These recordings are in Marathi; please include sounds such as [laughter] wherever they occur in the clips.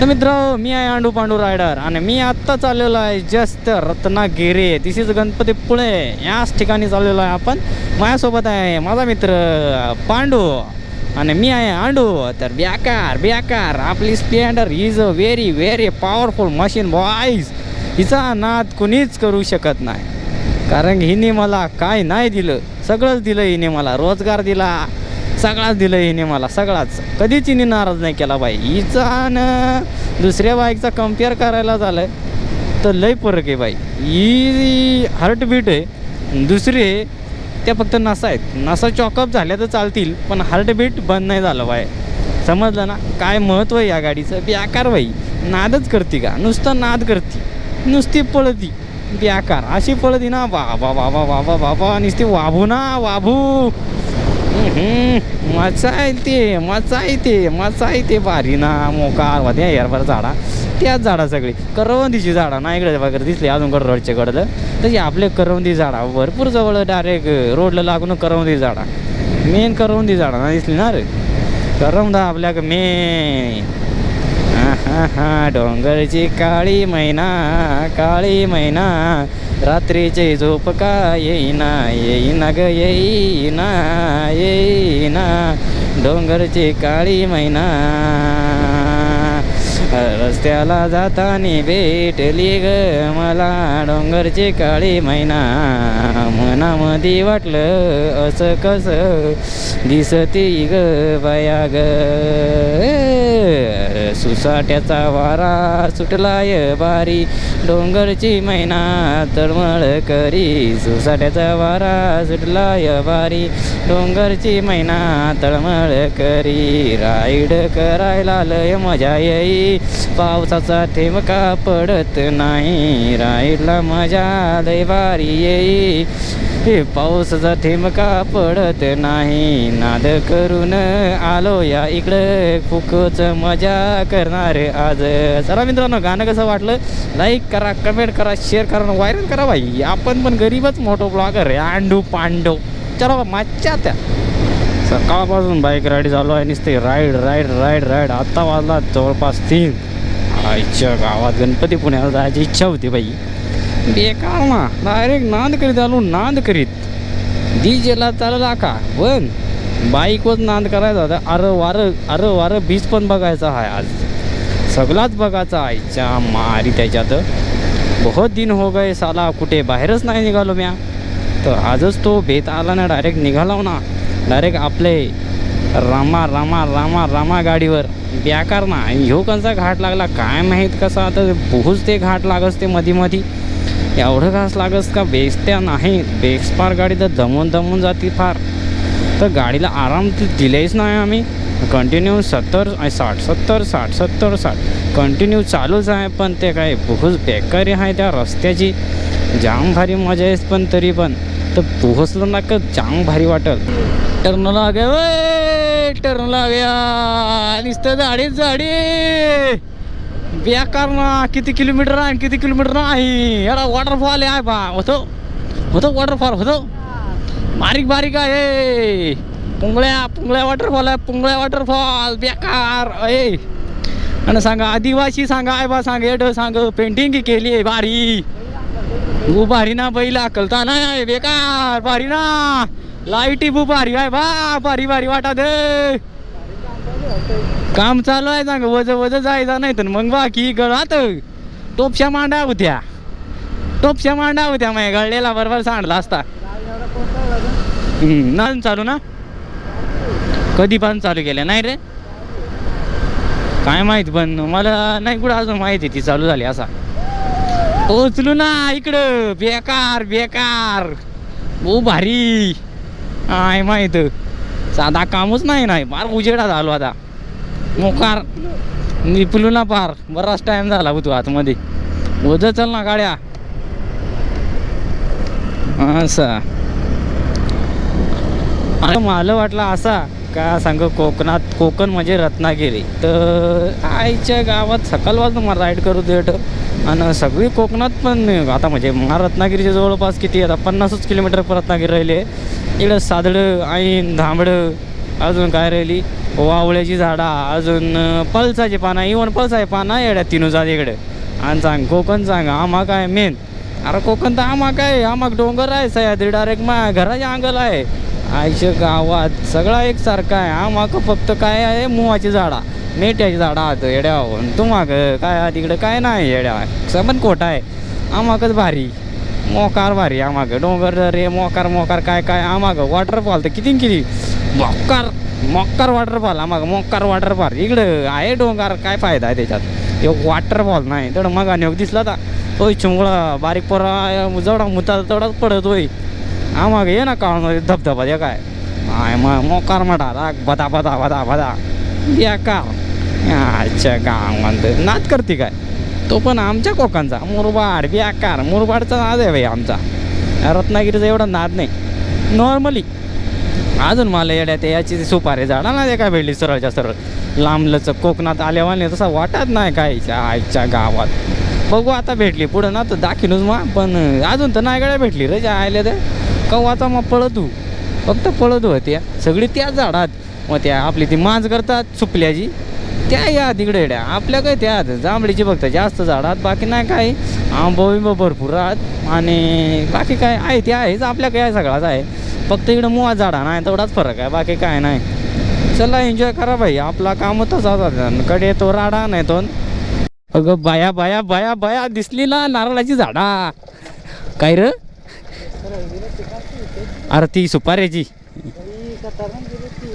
तर मित्र मी आहे आंडू पांडू रायडर आणि मी आत्ता चाललेलो आहे just Ratnagiri. This is Ganpatipule याच ठिकाणी चाललेलो आहे आपण. माझ्यासोबत आहे माझा मित्र पांडू आणि मी आहे आंडू. तर बेकार बेकार आपली Splendor is a very very powerful machine boys हिचा नाद कुणीच करू शकत नाही. कारण हिने मला काय नाही दिलं. सगळंच दिलं हिने मला. रोजगार दिला. सगळाच दिलं हिने मला सगळाच. कधीच हिने नाराज नाही केला बाई. हिचा आणि दुसऱ्या बाईकचा कंपेअर करायला झालं तर लय फरक आहे बाई. ही हार्टबीट आहे. दुसरी आहे त्या फक्त नसा आहेत. नसा चॉकअप झाल्या तर चालतील पण हार्टबीट बंद नाही झालं बाय समजलं ना? काय महत्त्व आहे या गाडीचं? बेकार बाई. नादच करते का? नुसतं नाद करते. नुसती पळती. बेकार. अशी पळती ना बाबा बाबा बाबा बाबा नुसती वाभू ना वाभू. मजा आहे ते मजा येते ते मजा येते भारी ना मोका मध्ये हेरभर झाडा. त्याच झाडा सगळी. करवंदीची झाडा ना इकडे वगैरे दिसली अजून कडे रोडच्या कडलं तशी आपले करवंदी झाडा भरपूर जवळ डायरेक्ट रोडला लागून करवंदी झाडा. मेन करवंदी झाडा ना दिसली ना रे. करवंदा आपल्याक मेन हा हा डोंगरची काळी मैना काळी मैना रात्रीचे झोप का येईना येईना ग येईना येईना. डोंगरची काळी मैना. रस्त्याला जातानी भेटली ग मला डोंगरची काळी मैना. मनामध्ये वाटलं असं कसं दिसती ग बया ग. सुसाट्याचा वारा सुटलाय बारी डोंगरची मैना तळमळ करी. सुसाट्याचा वारा सुटलाय बारी डोंगरची मैना तळमळ करी. राईड करायला लय मजा येई. पावसाचा थेंबका पडत नाही. राईडला मजा लय भारी येई. हे पावसाचा थेंबका पडत नाही. नाद करून आलो या इकडं. खूपच मजा करणार आज. चला मित्रांनो गाणं कसं वाटलं? लाईक करा कमेंट करा शेअर करा व्हायरल करा भाई. आपण पण गरीबच मोठो ब्लॉगर आहे. आंडू पांडव. चला मच्छा त्या. सकाळपासून बाईक राईड चालू आहे. नुसते राईड राईड राईड राईड आत्ता वाजला जवळपास तीन. आईच्या गावात गणपती पुण्याला जायची इच्छा होती बाई बेकार ना डायरेक्ट नांद करीत आलो नांद करीत. डीजेला चालला का पण बाईकवर नांद करायचा होता. अरे वारं अरे वारं बीच पण बघायचा आहे आज. सगळाच बघायचा आईच्या मारी त्याच्यात. बहुत दिन हो गए साला. कुठे बाहेरच नाही निघालो म्या. तर आजच तो बेत आला ना डायरेक्ट निघाला ना डायरेक्ट आपले रामा रामा रामा रामा गाडीवर. बेकार ना. आणि ह्यो कसा घाट लागला? काय माहीत कसा आता. बहुच ते घाट लागस ते मधी मधी. एवढं घास लागस का? बेसत्या नाही. बेक्सपार गाडी तर दमून दमून जाते फार. तर गाडीला आराम तर दिलेच नाही आम्ही. कंटिन्यू सत्तर साठ सत्तर साठ सत्तर साठ. कंटिन्यू चालूच आहे पण ते काय बहुच बेकारी आहे त्या रस्त्याची. जाम भारी मजा आहेस पण तरी पण. तर पोहोचलं ना का जाम भारी वाटल. टर्न लागे टर्नला टर्न लागया नुसतं झाडीच झाडी बेकार ना किती किलोमीटर आहे किती किलोमीटर नाही. एवढा वॉटरफॉल आहे बा. होतो? होतो वॉटरफॉल होतो? बारीक बारीक आहे. पुंगळ्या पुंगळ्या वॉटरफॉल आहे पुंगळ्या वॉटरफॉल बेकार. आहे आणि सांगा आदिवासी सांगा आय बा सांग एड सांग पेंटिंग केली आहे भारी. भू भारी ना बैला कलता नाही बेकार भारी ना. लाईटी बु भारी आहे बा. भारी भारी वाटा दे. काम चालू आहे सांग वज वज जायचं नाही तर मग बाकी गळात टोपशा मांडा होत्या. टोपशा मांडा होत्या मग गळलेला बरोबर सांडला असता. ना चालू ना? कधी पण चालू केल्या नाही रे? काय माहीत पण मला नाही कुठं अजून माहिती ती चालू झाली असा. पोचलो ना इकडं बेकार बेकार. ओ भारी. आहे माहीत? साधा कामच नाही नाही फार उजेडा झालो आता. मोकार निपलू ना पार बराच टाइम झाला होतो आतमध्ये. ओझ चल ना गाड्या. असं. अरे मला वाटलं असा का सांग कोकणात कोकण म्हणजे रत्नागिरी. तर आईच्या गावात सकाळपासून मला राईड करू देत. आणि सगळी कोकणात पण आता म्हणजे मला रत्नागिरीच्या जवळपास किती आता पन्नासच किलोमीटर रत्नागिरी राहिले. इकडं सादडं ऐन धांबडं अजून काय राहिली? वावळ्याची झाडा अजून अं, पळसाची पानं इवन पळसाची पानं येड्या तिनू जात इकडे. आणि सांग कोकण सांग आम्हा काय मेन अरे कोकण तर आम्हा काय आम्हा डोंगर आहे सह्याद्री डायरेक्ट मा घराच्या अंगल आहे. आयुष्य गावात सगळा एकसारखा आहे. आम्हा फक्त काय आहे मुवाची झाडा. मेट्याची झाडा आहात येड्या तुम्हा काय तिकडं काय नाही येड्या. समन कोटा आहे. आम्हाकच भारी. मोकार भारी आम्हाग. डोंगर रे मोकार मोकार काय काय आम्हाग वॉटरफॉल तर किती न किती. मोकार मोकार वॉटरफॉल आमाग मोकार वॉटरफॉल इकडं आहे डोंगर काय फायदा आहे त्याच्यात? एक वॉटरफॉल नाही. तेवढं मग आणि दिसला तर होय चुंगळा बारीक पोरा जेवढा मुता तेवढाच पडत होय आमाग ये ना काळ धबधबा हे काय? आय मग मोकार म्हणा राग बदा बदा बदा बदा. का अच्छा गाव म्हणतं नाच करते काय? तो पण आमच्या कोकांचा मुरबाड आकार मुरबाडचा नाद आहे भाई आमचा. रत्नागिरीचा एवढा नाद नाही. नॉर्मली अजून मला येड्या ते याची सुपारी झाडा ना ते काय भेटली सरळच्या सरळ. लांबलंच कोकणात आल्यावाने तसा वाटत नाही काय आईच्या गावात. बघू आता भेटली पुढं ना तर दाखिनूच मा पण अजून तर नाही गड्या भेटली रे ज्या आल्या तर कवाचा मग पळतू. फक्त पळतू होत्या. सगळी त्याच झाडात. मग त्या आपली ती मांज करतात सुपल्याची. त्या या तिकडे येड्या. आपल्या काय त्या जांभळीची फक्त जास्त झाडात बाकी नाही काय आंबा भरपूर राहत आणि बाकी काय आहे ते आहेच. आपल्या काय सगळाच आहे. फक्त इकडं मुळात झाडा नाही. तेवढाच फरक आहे. बाकी काय नाही. चला एन्जॉय करा भाई. आपला काम तसाच कडे तो राडा नाही तो अगं बाया बाया बाया बाया दिसली ना नारळाची झाडा. काय र? अरे ती सुपाऱ्याची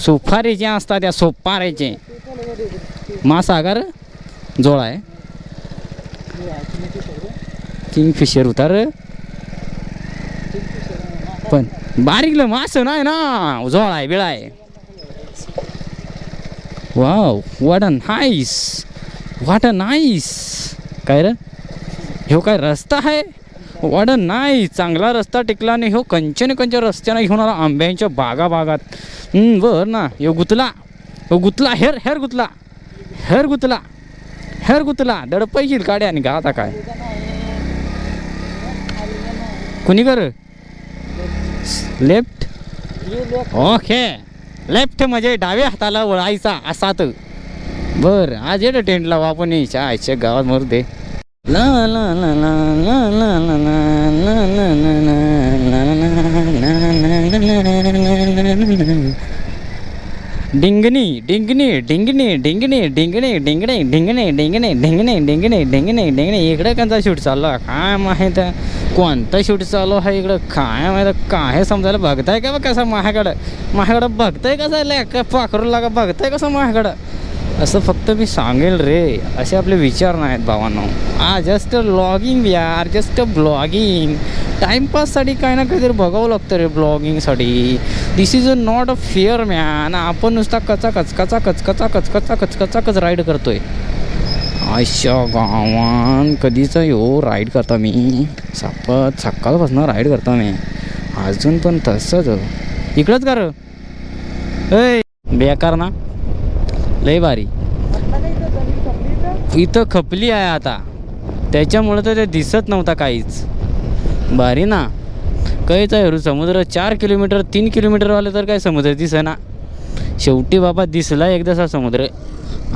सुपारीचे असतात त्या सुपाऱ्याचे महासागर जोळा आहे. किंगफिशर उतार. पण बारीकलं मास नाही ना जोळा आहे बिळा आहे. वाव वाट अ नाईस वाट अ नाईस काय रे? ह्यो काय रस्ता आहे? वाट अ नाईस चांगला रस्ता टिकला आणि ह्यो कंचन कंच रस्त्यानं घेऊन आला आंब्यांच्या बागा बागात बर ना ह्यो गुतला. गुतला हेर हेर गुतला हेर गुतला हेर गुतला दड पैसे काड्या आणि का आता काय कुणी कर लेफ्ट ओके लेफ्ट म्हणजे डाव्या हाताला वळायचा असात बर आज येड टेंट लावा आपण यायच्या आयच्या गावात मरू दे ला ला ला ला ला ला ला ला ला ला ला ला ला ला डिंगणी डिंगणी डिंगणी डिंगणी डिंगणी डिंगणे डिंगणे डिंगणे डिंगणे डिंगणे डिंगणे डिंगणे इकडे कोणता शूट चालू आहे काय माहीत कोणतं शूट चालू आहे इकडं काय माहीत काय समजायला बघताय का बा कसं माझ्याकडं माझ्याकडं बघताय कसं लेक पाखरू लागा बघताय कसं माझ्याकडं असं फक्त मी सांगेल रे. असे आपले विचार नाहीत भावांनो. आ जस्ट ब्लॉगिंग यार जस्ट ब्लॉगिंग टाईमपाससाठी काही ना काहीतरी बघावं लागतं रे ब्लॉगिंगसाठी this is a not a fear man आपण नुसता कचा कचकाचा कचकाचा कचकाचा कचकाचा कच राईड करतोय. अशा गावान कधीच यो राईड करता मी. सापत सकाळपासून राईड करता मी. अजून पण तसंच. इकडंच कर. बेकार ना. लय भारी. इथं खपली आहे आता. त्याच्यामुळं तर ते दिसत नव्हता काहीच. भारी ना. काहीच आहे समुद्र चार किलोमीटर तीन किलोमीटरवाले तर काय समुद्र दिसेना. शेवटी बाबा दिसला एकदाचा समुद्र.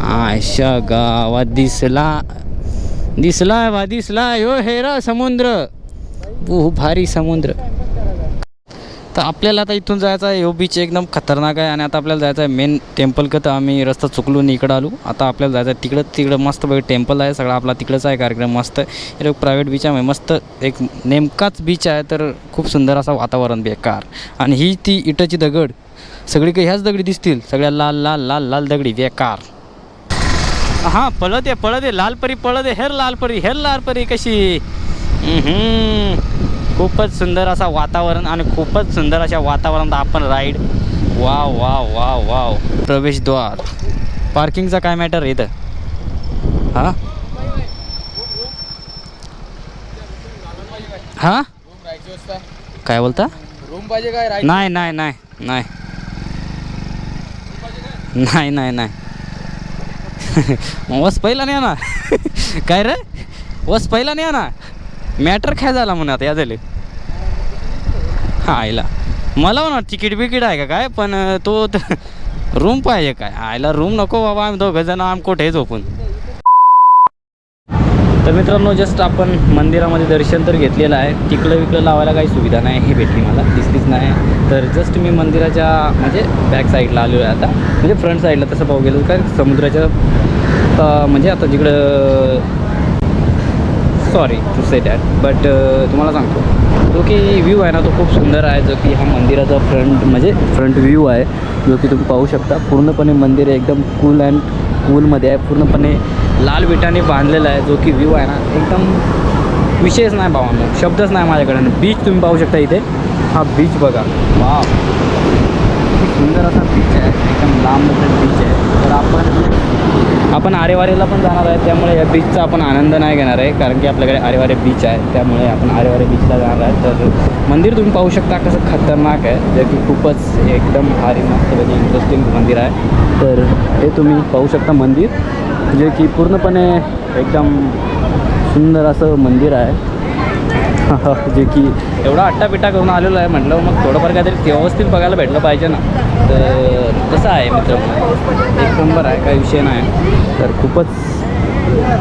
आशा गावात दिसला. दिसला बा दिसला. यो हेरा समुद्र. भारी समुद्र. तर आपल्याला आता इथून जायचं आहे. यो बीच एकदम खतरनाक आहे आणि आता आपल्याला जायचं आहे मेन टेम्पल तर आम्ही रस्ता चुकलून इकडं आलो. आता आपल्याला जायचं आहे तिकडं. तिकडं मस्त बघ टेम्पल आहे. सगळा आपला तिकडंच आहे. कार्यक्रम मस्त. एक प्रायव्हेट बीच आहे. मस्त एक नेमकाच बीच आहे. तर खूप सुंदर असा वातावरण बेकार आणि ही ती इटाची दगड. सगळी काही ह्याच दगडी दिसतील. सगळ्या लाल लाल लाल लाल दगडी बेकार हां पळत आहे पळत आहे लालपरी पळत आहे हेर लालपरी हेर लालपरी कशी? खूपच सुंदर असा वातावरण आणि खूपच सुंदर अशा वातावरणात आपण ride wow wow wow wow प्रवेशद्वार. पार्किंगचा काय मॅटर इथं? हां हां काय बोलता? रूम पाहिजे काय? नाही नाही नाही नाही. नाही नाही नाही. [laughs] वस पहिला नाही ना [laughs] काय रे? वस पहिला नाही ना मॅटर काय झाला म्हणत आता या झाले. हा आईला. मला म्हणा तिकीट बिकीट आहे का काय पण तो रूम पाहिजे काय? आयला रूम नको बाबा आम्ही दोघं जण आम कुठे झोपून. तर मित्रांनो जस्ट आपण मंदिरामध्ये दर्शन तर घेतलेलं आहे. तिकडं विकडं लावायला काही सुविधा नाही हे भेटली मला. दिसलीच नाही. तर जस्ट मी मंदिराच्या म्हणजे बॅक साईडला आलेलो आहे आता. म्हणजे फ्रंट साईडला तसं पाहू गेलं काय समुद्राच्या म्हणजे आता जिकडं sorry to say that but तुम्हाला सांगतो. जो की व्ह्यू आहे ना तो खूप सुंदर आहे. जो की हा मंदिराचा फ्रंट म्हणजे फ्रंट व्ह्यू आहे. जो की तुम्ही पाहू शकता. पूर्णपणे मंदिर एकदम कूल अँड कूलमध्ये आहे. पूर्णपणे लाल विटाने बांधलेला आहे. जो की व्ह्यू आहे ना एकदम विशेष नाही भावांनो. शब्दच नाही माझ्याकडे. बीच तुम्ही पाहू शकता इथे. हा बीच बघा. वा सुंदर असा बीच आहे. एकदम लांब बीच आहे. तर आपण आपण आरेवारेला पण जाणार आहे त्यामुळे या बीचचा आपण आनंद नाही घेणार आहे कारण की आपल्याकडे आरेवारे बीच आहे त्यामुळे आपण आरेवारे बीचला जाणार आहे. तर मंदिर तुम्ही पाहू शकता कसं खतरनाक आहे जे की खूपच एकदम भारी मस्त म्हणजे इंटरेस्टिंग मंदिर आहे. तर हे तुम्ही पाहू शकता मंदिर जे की पूर्णपणे एकदम सुंदर असं मंदिर आहे. [laughs] जे की एवढा अट्टापिट्टा करून आलेलो आहे म्हटलं मग थोडंफार काहीतरी व्यवस्थित बघायला भेटलं पाहिजे ना. तर तसं आहे मित्र? एक नंबर आहे काही विषय नाही. तर खूपच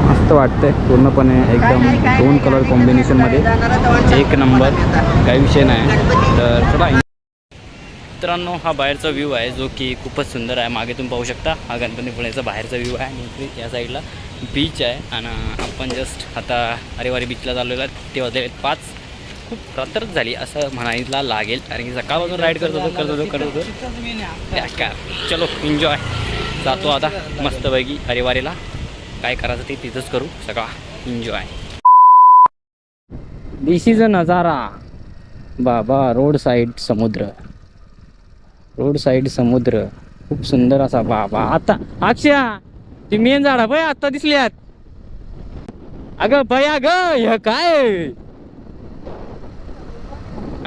मस्त वाटतंय पूर्णपणे एकदम दोन कलर कॉम्बिनेशनमध्ये एक नंबर काही विषय नाही. तर चला मित्रांनो हा बाहेरचा व्ह्यू आहे जो की खूपच सुंदर आहे. मागे तुम्ही पाहू शकता हा गणपतीपुळेचा बाहेरचा व्ह्यू आहे आणि या साईडला बीच आहे. आणि आपण जस्ट आता अरेवारी बीचला चाललेलो आहे. ते वाजले आहेत पाच. खूप रात्रच झाली असं म्हणायला लागेल. कारण की सकाळपासून राईड करत होतो करत होतो करत होतो. काय चलो एन्जॉय जातो आता मस्तपैकी हरिवारीला काय करायचं ते तिथंच करू. सकाळ एन्जॉय दिस इज अ नजारा. बाबा रोड साईड समुद्र. रोड साईड समुद्र. खूप सुंदर असा बाबा. आता अक्षया ती मेन झाडा भय आता दिसल्यात अगं भया ग काय?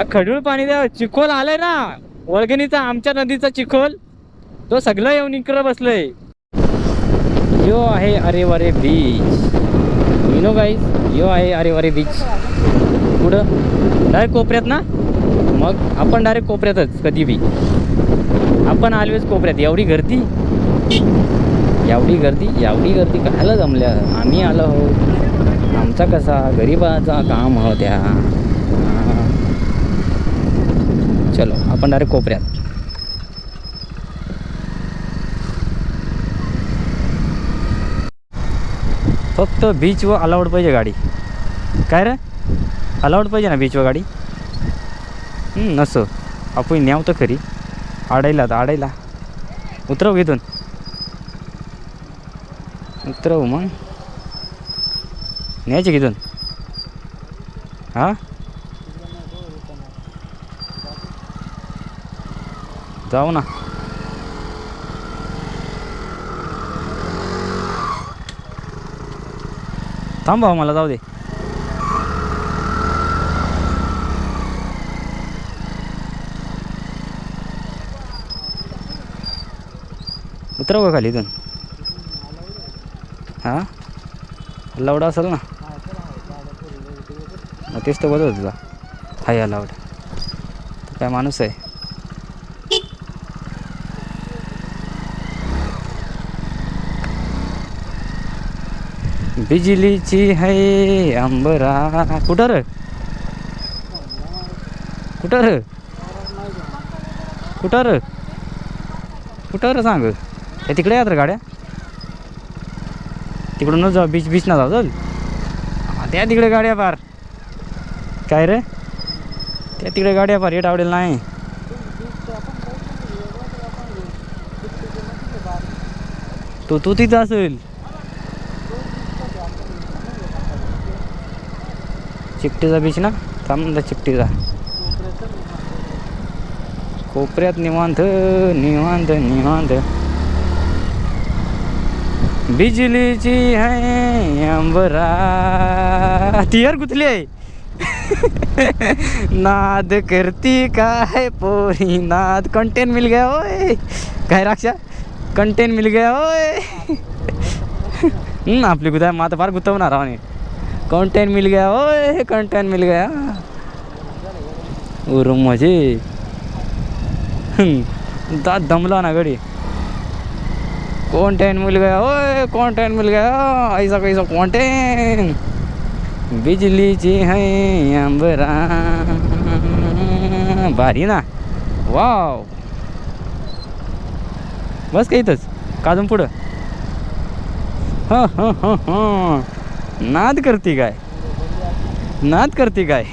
खडूळ पाणी द्या चिखोल आलाय ना. वळगणीचा आमच्या नदीचा चिखोल. तो सगळं येऊन इकडं बसलंय. यो आहे अरे अरेवारे beach you know guys yo आहे अरे अरेवारे बीच कुठं डायरेक्ट कोपऱ्यात ना? मग आपण डायरेक्ट कोपऱ्यातच कधी बी. आपण आलवेज कोपऱ्यात. एवढी गर्दी? एवढी गर्दी? एवढी गर्दी कायला जमल्या? आम्ही आलो हो आमचा कसा? गरीबाचा काम होत्या. चलो आपण डायरेक्ट कोपऱ्यात. फक्त बीचवर अलाउड पाहिजे गाडी. काय रे? अलाउड पाहिजे ना बीचवर गाडी? हं, आपण न्याव तर खरी. आडायला तर आडायला. उतरव इथून. उतरव मग. न्यायचे इथून? हां? जाऊ ना. थांब भाऊ मला जाऊ दे. उतरव का खाली इथून? हां? लावडा असेल ना? मग तेच तर बघत तुझा. हाय अलावड काय माणूस आहे. बिजलीची है अंबरा. कुठं र? कुठं र? कुठं र? कुठं र सांग? हे तिकडे यात रे गाड्या. तिकडूनच जाऊ बीच बीच ना जाऊ चल. त्या तिकडे गाड्या पार. काय रे? त्या तिकडे गाड्या पार येट आवडेल नाही. तू तू तिथं असेल. चिपटीचा बीच ना? थांब चिपटीचा कोपऱ्यात निवांत निवांत निवांत. बिजलीची है अंबरा. धीवर गुतली आहे. [laughs] नाद करती काय पोरी? नाद कंटेन मिल गया ओय. काय राक्षा? कंटेन मिल गया ओय. [laughs] आपली गुदा माता फार गुतवणार आहोने कंटेन मिल गया ओय कंटेन मिल गया। उर मजे दा दात दमला ना गडी। कॉन्टेंट मिल गया ओए कॉन्टेंट मिल गया ऐसा कैसा कॉन्टेंट बिजलीची है अंबरा। भारी ना? वाव बस का इथंच काजून पुढं। हां हां हं हं। नाद करती काय? नाद करती काय?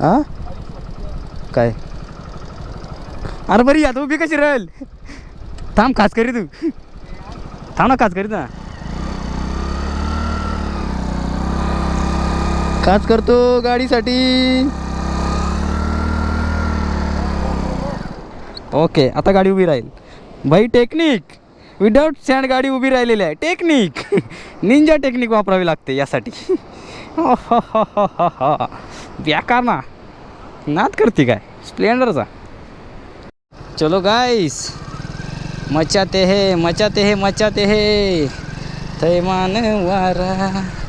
आ काय? अरे बरी आता उभी कशी राहील? थांब खास करी तू. थांब ना खास करीत ना खास करतो गाडीसाठी. ओके आता गाडी उभी राहील. भाई टेक्निक विदाउट सँड गाडी उभी राहिलेली आहे. टेक्निक निंजा टेक्निक वापरावी लागते यासाठी. [laughs] बेकार ना. नाद करते काय? स्प्लेंडरचा चलो गाईस मचाते हे मचाते हे मचाते हे. थैमान वारा.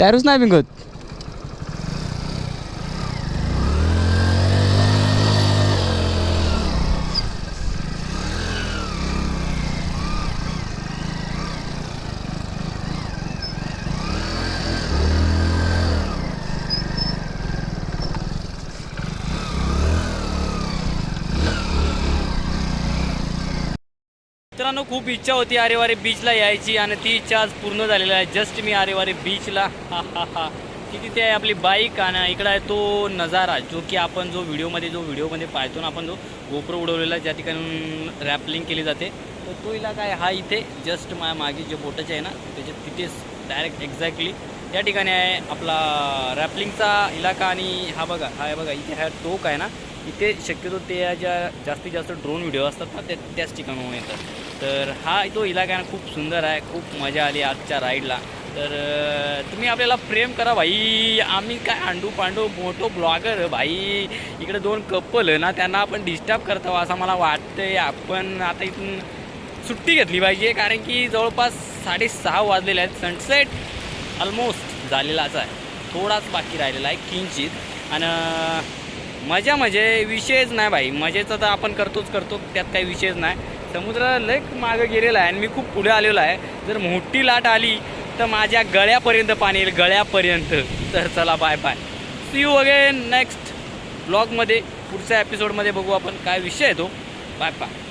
टायरच नाही बिंगत मित्रांनो खूप इच्छा होती आरेवारे बीचला यायची आणि ती इच्छा आज पूर्ण झालेली आहे. जस्ट मी आरेवारे बीचला हा हा हा. की तिथे आहे आपली बाईक आणि इकडं आहे तो नजारा जो की आपण जो व्हिडिओमध्ये जो व्हिडिओमध्ये पाहतो ना आपण जो गोप्रो उडवलेला ज्या ठिकाणी रॅपलिंग केली जाते तर तो इलाका आहे हा इथे जस्ट माझ्या मागे जे बोटाचे आहे ना त्याचे तिथेच डायरेक्ट एक्झॅक्टली या ठिकाणी आहे आपला रॅपलिंगचा इलाका आणि हा बघा हा आहे बघा इथे हा टोक आहे ना इथे शक्यतो ते ज्या जास्तीत जास्त ड्रोन व्हिडिओ असतात ना ते त्याच ठिकाणाहून येतात. तर हा तो इलाका ना खूप सुंदर आहे खूप मजा आली आजच्या राईडला तर तुम्ही आपल्याला प्रेम करा भाई. आम्ही काय आंडू पांडू मोठो ब्लॉगर भाई. इकडे दोन कपल ना त्यांना आपण डिस्टर्ब करतो असं मला वाटतंय. आपण आता इथून सुट्टी घेतली पाहिजे कारण की जवळपास साडेसहा वाजलेले आहेत. सनसेट ऑलमोस्ट झालेलाच आहे. थोडाच बाकी राहिलेला आहे किंचित. आणि मजा म्हणजे विषयच नाही भाई. मजेचा तर आपण करतोच करतो त्यात काही विषयच नाही. समुद्र लय मागं गेलेला आहे आणि मी खूप पुढे आलेलो आहे. जर मोठी लाट आली तर माझ्या गळ्यापर्यंत पाणी येईल गळ्यापर्यंत. तर चला bye bye see you again next ब्लॉगमध्ये पुढच्या एपिसोडमध्ये बघू आपण काय विषय आहे तो. Bye bye